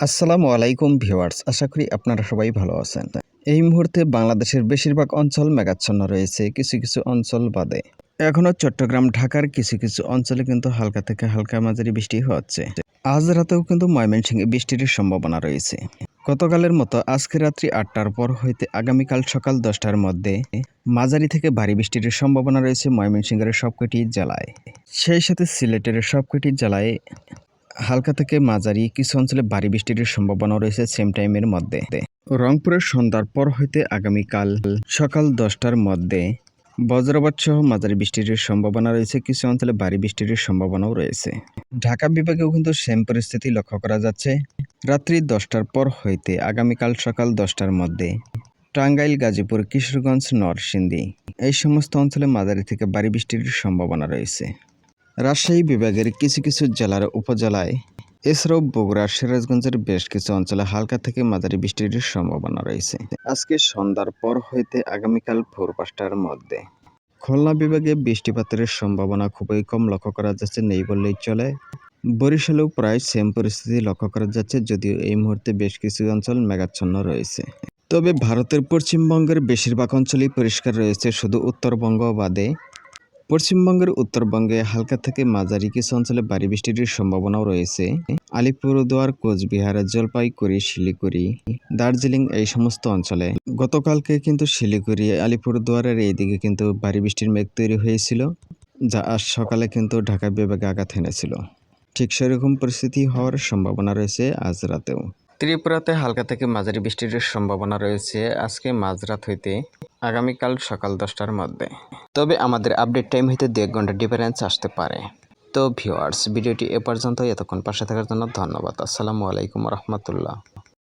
আসসালামু আলাইকুম ভিউয়ার্স, আশা করি আপনারা সবাই ভালো আছেন। এই মুহূর্তে বাংলাদেশের বেশিরভাগ অঞ্চল মেঘাচ্ছন্ন রয়েছে, কিছু কিছু অঞ্চল বাদে। এখনও চট্টগ্রাম, ঢাকার কিছু কিছু অঞ্চলে কিন্তু হালকা থেকে হালকা মাঝারি বৃষ্টি হচ্ছে। আজ রাতেও কিন্তু ময়মনসিংহে বৃষ্টির সম্ভাবনা রয়েছে। গতকালের মতো আজকে রাত্রি আটটার পর হইতে আগামীকাল সকাল দশটার মধ্যে মাঝারি থেকে ভারী বৃষ্টির সম্ভাবনা রয়েছে ময়মনসিংহের সবকটি জেলায়। সেই সাথে সিলেটের সবকটি জেলায় হালকা থেকে মাঝারি কিছু অঞ্চলে ভারী বৃষ্টির সম্ভাবনা রয়েছে সেম টাইমের মধ্যে। রংপুরের সন্ধ্যার পর হইতে আগামীকাল সকাল দশটার মধ্যে বজ্রপাত সহ মাঝারি বৃষ্টির সম্ভাবনা রয়েছে, কিছু অঞ্চলে ভারী বৃষ্টির সম্ভাবনাও রয়েছে। ঢাকা বিভাগেও কিন্তু সেম পরিস্থিতি লক্ষ্য করা যাচ্ছে। রাত্রি দশটার পর হইতে আগামীকাল সকাল দশটার মধ্যে টাঙ্গাইল, গাজীপুর, কিশোরগঞ্জ, নরসিংদী এই সমস্ত অঞ্চলে মাঝারি থেকে ভারী বৃষ্টির সম্ভাবনা রয়েছে। রাজশাহী বিভাগের কিছু কিছু জেলার উপজেলায় এছাড়াও বগুড়া, সিরাজগঞ্জের বেশ কিছু অঞ্চলে হালকা থেকে মাঝারি বৃষ্টির সম্ভাবনা রয়েছে। আজকে সন্ধ্যার পর হইতে আগামীকাল ভোর পাঁচটার মধ্যে। খুলনা বিভাগে বৃষ্টিপাতের সম্ভাবনা খুবই কম লক্ষ্য করা যাচ্ছে, নেই বললেই চলে। বরিশালেও প্রায় সেম পরিস্থিতি লক্ষ্য করা যাচ্ছে, যদিও এই মুহূর্তে বেশ কিছু অঞ্চল মেঘাচ্ছন্ন রয়েছে। তবে ভারতের পশ্চিমবঙ্গের বেশিরভাগ অঞ্চলই পরিষ্কার রয়েছে, শুধু উত্তরবঙ্গ বাদে পশ্চিমবঙ্গের উত্তরবঙ্গে হালকা থেকে মাঝারি কিছু অঞ্চলে ভারী বৃষ্টির সম্ভাবনাও রয়েছে। আলিপুরদুয়ার কোচবিহার, জলপাইগুড়ি, শিলিগুড়ি, দার্জিলিং এই সমস্ত অঞ্চলে। গতকালকে কিন্তু শিলিগুড়ি আলিপুরদুয়ারের এইদিকে কিন্তু ভারী বৃষ্টির মেঘ তৈরি হয়েছিল, যা আজ সকালে কিন্তু ঢাকা বিভাগে আঘাত এনেছিল। ঠিক সেরকম পরিস্থিতি হওয়ার সম্ভাবনা রয়েছে আজ রাতেও। ত্রিপুরাতে হালকা থেকে মাঝারি বৃষ্টির সম্ভাবনা রয়েছে। আজকে মাঝরাত হইতে আগামীকাল সকাল দশটার মধ্যে। তবে আমাদের আপডেট টাইম হইতে দু এক ঘণ্টা ডিফারেন্স আসতে পারে। তো ভিউয়ার্স ভিডিওটি এ পর্যন্ত এতক্ষণ পাশে থাকার জন্য ধন্যবাদ। আসসালামু আলাইকুম রহমতুল্লাহ।